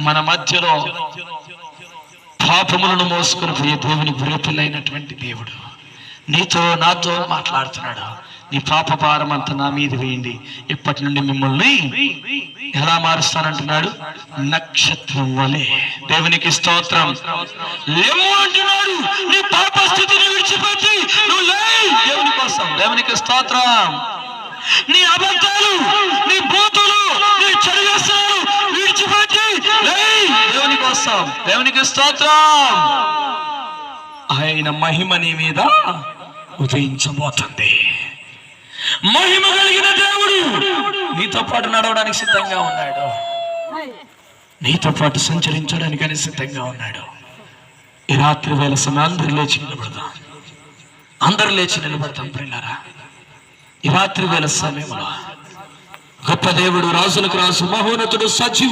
మన మధ్యలో పాపములను మోసుకుని పోయే దేవుని గురిపిల్లైనటువంటి దేవుడు. నీతో నాతో మాట్లాడుతున్నాడు. నీ పాప భారం అంతా నా మీద వేయండి. ఇప్పటి నుండి మిమ్మల్ని ఎలా మారుస్తానంటున్నాడు? నక్షత్రం వలె. దేవునికి స్తోత్రం. లేము అంటున్నాడు. నీ పాప స్థితిని విడిచిపెట్టి నువ్వు దేవుని కోసం. దేవునికి స్తోత్రం. నీ అబద్ధం నీ బూతులు నీ చెడు వ్యసనాలు విడిచిపెట్టి లే దేవుని దేవునికి స్తోత్రం. ఆయన మహిమ నీ మీద ఉదయించబోతుంది. మహిమ కలిగిన దేవుడు నీతో పాటు నడవడానికి సిద్ధంగా ఉన్నాడు. నీతో పాటు సంచరించడానికి సిద్ధంగా ఉన్నాడు. ఈ రాత్రి వేళ సమయం అందరు లేచి నిలబడదాం. అందరు లేచి నిలబడతాం ప్రియులారా. ఈ రాత్రి వేళ సమయంలో గొప్ప దేవుడు రాజులకు రాజు మహోన్నతుడు సజీవ